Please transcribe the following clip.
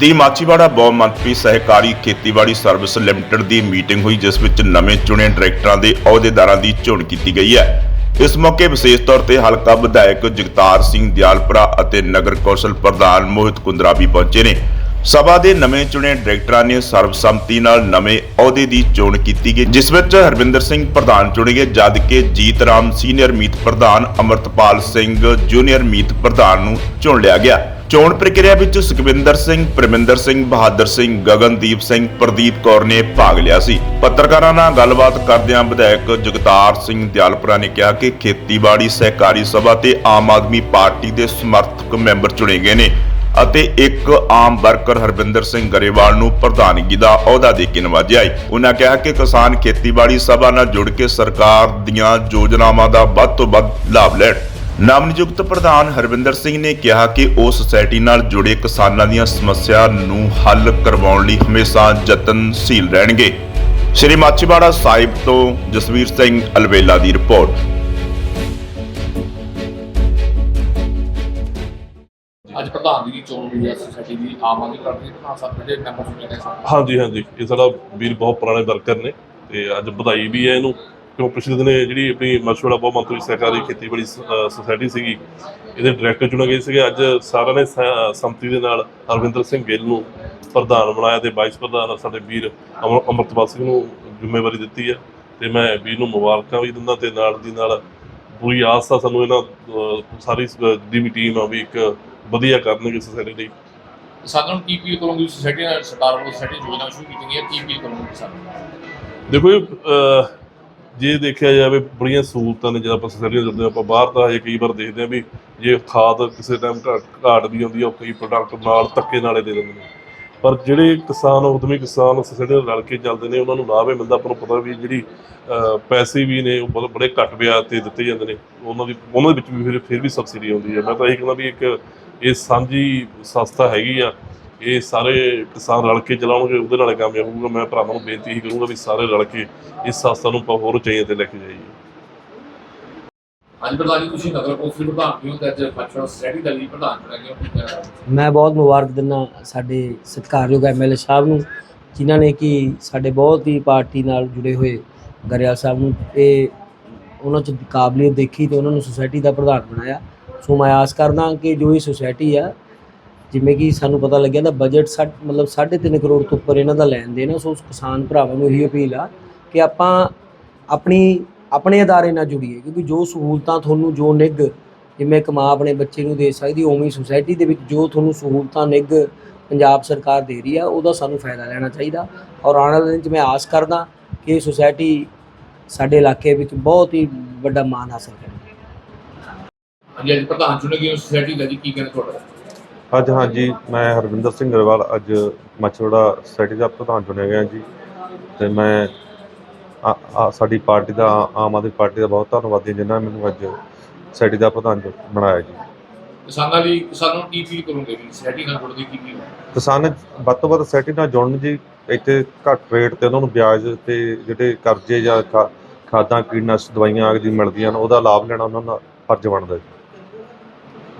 ਦੀ ਮਾਚੀਵਾੜਾ ਬਹੁ ਮੰਤਰੀ ਸਹਿਕਾਰੀ ਖੇਤੀਬਾੜੀ ਸਰਵਿਸ ਲਿਮਟਿਡ ਦੀ ਮੀਟਿੰਗ ਹੋਈ, ਜਿਸ ਵਿੱਚ ਨਵੇਂ ਚੁਣੇ ਡਾਇਰੈਕਟਰਾਂ ਦੇ ਅਹੁਦੇਦਾਰਾਂ ਦੀ ਚੋਣ ਕੀਤੀ ਗਈ ਹੈ। ਇਸ ਮੌਕੇ ਵਿਸ਼ੇਸ਼ ਤੌਰ ਤੇ ਹਲਕਾ ਵਿਧਾਇਕ ਜਗਤਾਰ ਸਿੰਘ ਦਿਆਲਪੁਰਾ ਅਤੇ ਨਗਰ ਕੌਂਸਲ ਪ੍ਰਧਾਨ ਮੋਹਿਤ ਕੁੰਦਰਾ ਵੀ ਪਹੁੰਚੇ ਨੇ। ਸਭਾ ਦੇ ਨਵੇਂ ਚੁਣੇ ਡਾਇਰੈਕਟਰਾਂ ਨੇ ਸਰਬਸੰਮਤੀ ਨਾਲ ਨਵੇਂ ਅਹੁਦੇ ਦੀ ਚੋਣ ਕੀਤੀ ਗਈ, ਜਿਸ ਵਿੱਚ ਹਰਵਿੰਦਰ ਸਿੰਘ ਪ੍ਰਧਾਨ ਚੁਣੇ ਗਏ, ਜਦ ਕਿ ਜੀਤ ਰਾਮ ਸੀਨੀਅਰ ਮੀਤ ਪ੍ਰਧਾਨ ਅਮਰਤਪਾਲ ਸਿੰਘ ਜੂਨੀਅਰ ਮੀਤ ਪ੍ਰਧਾਨ ਨੂੰ ਚੁਣ ਲਿਆ ਗਿਆ। ਚੋਣ ਪ੍ਰਕਿਰਿਆ ਵਿੱਚ ਸੁਖਵਿੰਦਰ ਸਿੰਘ, ਪ੍ਰਮਿੰਦਰ ਸਿੰਘ, ਬਹਾਦਰ ਸਿੰਘ, ਗਗਨਦੀਪ ਸਿੰਘ, ਪ੍ਰਦੀਪ ਕੌਰ ਨੇ ਭਾਗ ਲਿਆ ਸੀ। ਪੱਤਰਕਾਰਾਂ ਨਾਲ ਗੱਲਬਾਤ ਕਰਦਿਆਂ ਵਿਧਾਇਕ ਜਗਤਾਰ ਸਿੰਘ ਦਿਆਲਪੁਰਾ ਨੇ ਕਿਹਾ ਕਿ ਖੇਤੀਬਾੜੀ ਸਹਿਕਾਰੀ ਸਭਾ ਤੇ ਆਮ ਆਦਮੀ ਪਾਰਟੀ ਦੇ ਸਮਰਥਕ ਮੈਂਬਰ ਚੁਣੇ ਗਏ ਨੇ ਅਤੇ ਇੱਕ ਆਮ ਵਰਕਰ ਹਰਵਿੰਦਰ ਸਿੰਘ ਗਰੇਵਾਲ ਨੂੰ ਪ੍ਰਧਾਨਗੀ ਦਾ ਅਹੁਦਾ ਦੇ ਕੇ ਨਵਾਜਿਆ ਹੈ। ਉਹਨਾਂ ਕਿਹਾ ਕਿ ਕਿਸਾਨ ਖੇਤੀਬਾੜੀ ਸਭਾ ਨਾਲ ਜੁੜ ਕੇ ਸਰਕਾਰ ਦੀਆਂ ਯੋਜਨਾਵਾਂ ਦਾ ਵੱਧ ਤੋਂ ਵੱਧ ਲਾਭ ਲੈਣ। ਨਵਨਿਯੁਕਤ ਪ੍ਰਧਾਨ ਹਰਵਿੰਦਰ ਸਿੰਘ ਨੇ ਕਿਹਾ ਕਿ ਉਹ ਸੁਸਾਇਟੀ ਨਾਲ ਜੁੜੇ ਕਿਸਾਨਾਂ ਦੀਆਂ ਸਮੱਸਿਆ ਨੂੰ ਹੱਲ ਕਰਵਾਉਣ ਲਈ ਹਮੇਸ਼ਾ ਯਤਨਸ਼ੀਲ ਰਹਿਣਗੇ। ਸ਼੍ਰੀ ਮਾਚੀਵਾੜਾ ਸਾਹਿਬ ਤੋਂ ਜਸਵੀਰ ਸਿੰਘ ਅਲਵੇਲਾ ਦੀ ਰਿਪੋਰਟ। ਅੱਜ ਪ੍ਰਧਾਨ ਦੀ ਚੋਣ ਹੋਈ ਹੈ ਸੋਸਾਇਟੀ ਦੀ ਆਮ ਆਦਮੀ ਪਾਰਟੀ ਦੇ ਪ੍ਰਧਾਨ ਸਾਹਿਬ ਜਿਹੜੇ ਮੈਂਬਰ ਚੁਣੇ ਗਏ ਸਨ ਹਾਂਜੀ ਹਾਂਜੀ। ਇਹ ਸਾਡਾ ਵੀਰ ਬਹੁਤ ਪੁਰਾਣੇ ਵਰਕਰ ਨੇ ਤੇ ਅੱਜ ਵਧਾਈ ਵੀ ਹੈ ਇਹਨੂੰ। ਕਿਉਂ ਪਿਛਲੇ ਦਿਨੇ ਜਿਹੜੀ ਆਪਣੀ ਮਸ਼ਹੂਰਾ ਬਹੁਤ ਮੰਤਰੀ ਸਹਿਕਾਰੀ ਖੇਤੀਬਾੜੀ ਸੁਸਾਇਟੀ ਸੀਗੀ ਇਹਦੇ ਡਾਇਰੈਕਟਰ ਚੁਣੇ ਗਏ ਸੀਗੇ। ਅੱਜ ਸਾਰਿਆਂ ਨੇ ਸੰਮਤੀ ਦੇ ਨਾਲ ਹਰਵਿੰਦਰ ਸਿੰਘ ਗਿੱਲ ਨੂੰ ਪ੍ਰਧਾਨ ਬਣਾਇਆ ਤੇ ਵਾਈਸ ਪ੍ਰਧਾਨ ਸਾਡੇ ਵੀਰ ਅਮਰ ਅਮਰਤਪਾਲ ਸਿੰਘ ਨੂੰ ਜ਼ਿੰਮੇਵਾਰੀ ਦਿੱਤੀ ਹੈ ਤੇ ਮੈਂ ਵੀਰ ਨੂੰ ਮੁਬਾਰਕਾਂ ਵੀ ਦਿੰਦਾ ਤੇ ਨਾਲ ਦੀ ਨਾਲ ਪੂਰੀ ਆਸ ਆ ਸਾਨੂੰ ਇਹਨਾਂ ਸਾਰੀ ਜਿਹੜੀ ਵੀ ਟੀਮ ਆ ਵੀ ਇੱਕ ਵਧੀਆ ਕਰਨਗੇ ਸੁਸਾਇਟੀ ਲਈ। ਸਾਧਨ ਨੂੰ ਕੀ ਅਪੀਲ ਕਰੋਗੇ ਸੋਸਾਇਟੀ ਨਾਲ ਸਰਕਾਰ ਵੱਲੋਂ ਸੋਸਾਇਟੀ ਯੋਜਨਾ ਸ਼ੁਰੂ ਕੀਤੀ ਗਈ ਹੈ ਕੀ ਅਪੀਲ ਕਰੋਗੇ ਸਾਨੂੰ ਦੇਖੋ ਜੇ ਦੇਖਿਆ ਜਾਵੇ ਬੜੀਆਂ ਸਹੂਲਤਾਂ ਨੇ ਜਦ ਆਪਾਂ ਸੋਸਾਇਟੀਆਂ ਜਾਂਦੇ ਹਾਂ, ਆਪਾਂ ਬਾਹਰ ਤਾਂ ਹਜੇ ਕਈ ਵਾਰ ਦੇਖਦੇ ਹਾਂ ਵੀ ਜੇ ਖਾਦ ਕਿਸੇ ਟਾਈਮ ਘਾਟ ਵੀ ਆਉਂਦੀ ਆ, ਉਹ ਕਈ ਪ੍ਰੋਡਕਟ ਨਾਲ ਧੱਕੇ ਨਾਲੇ ਦੇ ਦਿੰਦੇ ਨੇ। ਪਰ ਜਿਹੜੇ ਕਿਸਾਨ, ਉਦਮੀ ਕਿਸਾਨ ਸੋਸਾਇਟੀ ਰਲ ਕੇ ਚੱਲਦੇ ਨੇ, ਉਹਨਾਂ ਨੂੰ ਲਾਭ ਹੀ ਮਿਲਦਾ, ਆਪਾਂ ਨੂੰ ਪਤਾ ਵੀ ਜਿਹੜੀ ਪੈਸੇ ਵੀ ਨੇ, ਉਹ ਬਹੁਤ ਬੜੇ ਘੱਟ ਵਿਆਜ ਤੇ ਦਿੱਤੇ ਜਾਂਦੇ ਨੇ। ਉਹਨਾਂ ਦੀ, ਉਹਨਾਂ ਦੇ ਵਿੱਚ ਵੀ ਫਿਰ ਫਿਰ ਵੀ ਸਬਸਿਡੀ ਆਉਂਦੀ ਹੈ ਮੈਂ ਤਾਂ ਇਹ ਕਹਿੰਦਾ ਵੀ ਇੱਕ ਇਹ ਸਾਂਝੀ ਸੰਸਥਾ ਹੈਗੀ ਆ ਇਹ ਸਾਰੇ ਕਿਸਾਨ ਰਲ ਕੇ ਚਲਾਉਣਗੇ ਉਹਦੇ ਨਾਲ ਕਾਮਯਾਬ ਹੋਊਗਾ। ਮੈਂ ਭਰਾਵਾਂ ਨੂੰ ਬੇਨਤੀ ਹੀ ਕਰੂੰਗਾ ਵੀ ਸਾਰੇ ਰਲ ਕੇ ਇਸ ਸੰਸਥਾ ਨੂੰ ਹੋਰ ਉਚਾਈਆਂ ਤੇ ਲੈ ਕੇ ਜਾਈਏ। ਅੱਜ ਪ੍ਰਧਾਨ ਜੀ ਤੁਸੀਂ ਨਗਰ ਕੌਂਸਲ ਦੇ ਪ੍ਰਧਾਨ ਵੀ ਹੋ ਤੇ ਅੱਜ ਫਾਚਰ ਸੋਸਾਇਟੀ ਦਾ ਵੀ ਪ੍ਰਧਾਨ ਕਹਿਣਾ ਚਾਹੋਗੇ? ਮੈਂ ਬਹੁਤ ਮੁਬਾਰਕ ਦਿੰਦਾ ਸਾਡੇ ਸਤਿਕਾਰਯੋਗ ਐਮਐਲਏ ਸਾਹਿਬ ਨੂੰ ਜਿਨ੍ਹਾਂ ਨੇ ਕਿ ਸਾਡੇ ਬਹੁਤ ਹੀ ਪਾਰਟੀ ਨਾਲ ਜੁੜੇ ਹੋਏ ਗਰੇਵਾਲ ਸਾਹਿਬ ਨੂੰ। ਤੇ ਉਹਨਾਂ 'ਚ ਕਾਬਲੀਅਤ ਦੇਖੀ ਤੇ ਉਹਨਾਂ ਨੂੰ ਸੁਸਾਇਟੀ ਦਾ ਪ੍ਰਧਾਨ ਬਣਾਇਆ। ਸੋ ਮੈਂ ਆਸ ਕਰਦਾ ਕਿ ਜੋ ਇਹ ਸੁਸਾਇਟੀ ਆ ਜਿਵੇਂ ਕਿ ਸਾਨੂੰ ਪਤਾ ਲੱਗਿਆ ਤਾਂ ਬਜਟ ਸੱਠ, ਮਤਲਬ 3.5 ਕਰੋੜ ਤੋਂ ਉੱਪਰ ਇਹਨਾਂ ਦਾ ਲੈਣ ਦੇਣ ਆ, ਸੋ ਉਸ ਕਿਸਾਨ ਭਰਾਵਾਂ ਨੂੰ ਇਹੀ ਅਪੀਲ ਆ ਕਿ ਆਪਾਂ ਆਪਣੀ, ਆਪਣੇ ਅਦਾਰੇ ਨਾਲ ਜੁੜੀਏ, ਕਿਉਂਕਿ ਜੋ ਸਹੂਲਤਾਂ ਤੁਹਾਨੂੰ, ਜੋ ਨਿੱਘ ਜਿਵੇਂ ਇੱਕ ਮਾਂ ਆਪਣੇ ਬੱਚੇ ਨੂੰ ਦੇ ਸਕਦੀ, ਉਵੇਂ ਹੀ ਸੁਸਾਇਟੀ ਦੇ ਵਿੱਚ ਜੋ ਤੁਹਾਨੂੰ ਸਹੂਲਤਾਂ ਨਿੱਘ ਪੰਜਾਬ ਸਰਕਾਰ ਦੇ ਰਹੀ ਆ, ਉਹਦਾ ਸਾਨੂੰ ਫਾਇਦਾ ਲੈਣਾ ਚਾਹੀਦਾ। ਔਰ ਆਉਣ ਵਾਲੇ ਦਿਨ 'ਚ ਮੈਂ ਆਸ ਕਰਦਾ ਕਿ ਇਹ ਸੁਸਾਇਟੀ ਸਾਡੇ ਇਲਾਕੇ ਵਿੱਚ ਬਹੁਤ ਹੀ ਵੱਡਾ ਮਾਣ ਹਾਸਲ ਕਰੇ। ਅੱਜ ਪ੍ਰਧਾਨ ਚੁਣੇ ਗਏ ਸੋਸਾਇਟੀ ਦਾ ਜੀ ਕੀ ਕਹਿਣਾ ਤੁਹਾਡਾ? ਅੱਜ ਹਾਂਜੀ ਮੈਂ ਹਰਵਿੰਦਰ ਸਿੰਘ ਗਰੇਵਾਲ ਅੱਜ ਮਛੋੜਾ ਸੋਸਾਇਟੀ ਦਾ ਪ੍ਰਧਾਨ ਚੁਣਿਆ ਗਿਆ ਜੀ। ਤੇ ਮੈਂ ਸਾਡੀ ਪਾਰਟੀ ਦਾ ਆਮ ਆਦਮੀ ਪਾਰਟੀ ਦਾ ਬਹੁਤ ਧੰਨਵਾਦੀ ਜਿਨ੍ਹਾਂ ਨੇ ਮੈਨੂੰ ਅੱਜ ਸੋਸਾਇਟੀ ਦਾ ਪ੍ਰਧਾਨ ਬਣਾਇਆ ਜੀ। ਕਿਸਾਨਾਂ ਦੀ ਕਿਸਾਨਾਂ ਨੂੰ ਕੀ ਅਪੀਲ ਕਰੋਗੇ ਵੀ ਸੋਸਾਇਟੀ ਨਾਲ ਜੁੜਦੇ ਕੀ ਅਪੀਲ ਕਿਸਾਨ ਵੱਧ ਤੋਂ ਵੱਧ ਸੋਸਾਇਟੀ ਨਾਲ ਜੁੜਨ ਜੀ ਇੱਥੇ ਘੱਟ ਰੇਟ ਤੇ ਉਹਨਾਂ ਨੂੰ ਵਿਆਜ ਤੇ ਜਿਹੜੇ ਕਰਜ਼ੇ ਜਾਂ ਖਾਦਾਂ ਕੀਟਨਾਸ਼ਕ ਦਵਾਈਆਂ ਆਦਿ ਮਿਲਦੀਆਂ ਨੇ ਉਹਦਾ ਲਾਭ ਲੈਣਾ ਉਹਨਾਂ ਦਾ ਫਰਜ਼ ਬਣਦਾ ਜੀ।